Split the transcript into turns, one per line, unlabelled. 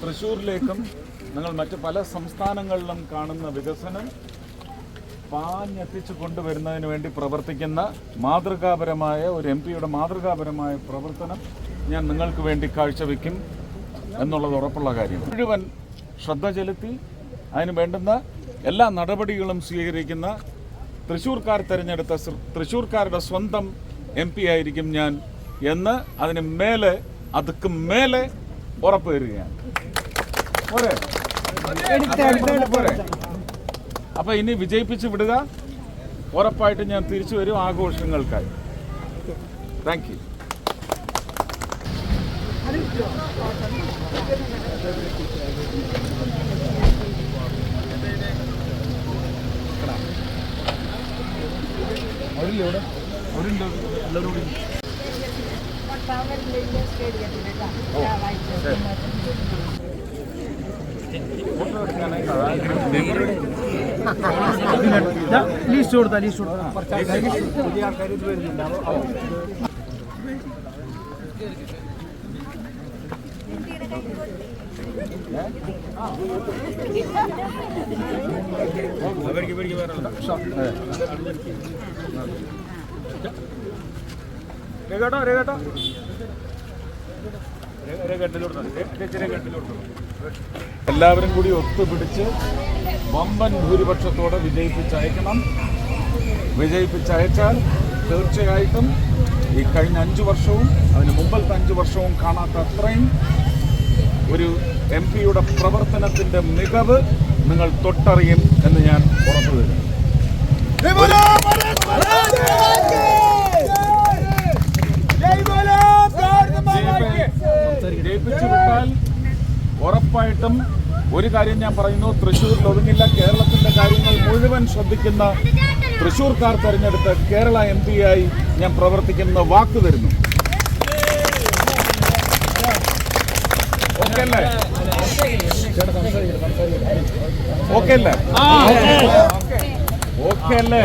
തൃശ്ശൂരിലേക്കും നിങ്ങൾ മറ്റ് പല സംസ്ഥാനങ്ങളിലും കാണുന്ന വികസനം പാഞ്ഞെത്തിച്ചു കൊണ്ടുവരുന്നതിന് വേണ്ടി പ്രവർത്തിക്കുന്ന മാതൃകാപരമായ ഒരു എം പിയുടെ മാതൃകാപരമായ പ്രവർത്തനം ഞാൻ നിങ്ങൾക്ക് വേണ്ടി കാഴ്ചവെക്കും എന്നുള്ളത് ഉറപ്പുള്ള കാര്യം. മുഴുവൻ ശ്രദ്ധ ചെലുത്തി അതിന് വേണ്ടുന്ന എല്ലാ നടപടികളും സ്വീകരിക്കുന്ന തൃശ്ശൂർക്കാർ തിരഞ്ഞെടുത്ത തൃശ്ശൂർക്കാരുടെ സ്വന്തം എം പി ആയിരിക്കും ഞാൻ എന്ന് അതിന് മേലെ അതുക്ക് മേലെ ഉറപ്പ് വരികയാണ് പോരെ? അപ്പൊ ഇനി വിജയിപ്പിച്ച് വിടുക. ഉറപ്പായിട്ട് ഞാൻ തിരിച്ചു വരും ആഘോഷങ്ങൾക്കായി. താങ്ക് യു
Thank സ്റ്റേഡിയത്തിലേക്കാ
లీస్ట్ చూడతా లీస్ట్ చూడతా
കേട്ടോ രേഖട്ടോ. എല്ലാവരും കൂടി ഒത്തുപിടിച്ച് വമ്പൻ ഭൂരിപക്ഷത്തോടെ വിജയിപ്പിച്ചയക്കണം. വിജയിപ്പിച്ചയച്ചാൽ തീർച്ചയായിട്ടും ഈ കഴിഞ്ഞ അഞ്ച് വർഷവും അതിന് മുമ്പത്തെ അഞ്ച് വർഷവും കാണാത്ത അത്രയും ഒരു എം പിയുടെ പ്രവർത്തനത്തിന്റെ മികവ് നിങ്ങൾ തൊട്ടറിയും എന്ന് ഞാൻ ഉറപ്പു തരുന്നു. ജയിപ്പിച്ചു വിട്ടാൽ ഉറപ്പായിട്ടും ഒരു കാര്യം ഞാൻ പറയുന്നു തൃശ്ശൂരിൽ ഒതുങ്ങില്ല. കേരളത്തിന്റെ കാര്യങ്ങൾ മുഴുവൻ ശ്രദ്ധിക്കുന്ന തൃശ്ശൂർക്കാർ തെരഞ്ഞെടുത്ത കേരള എം ആയി ഞാൻ പ്രവർത്തിക്കുന്ന വാക്ക് തരുന്നു ഓക്കെ അല്ലേ? ഓക്കെ അല്ലേ? ഓക്കെ അല്ലേ?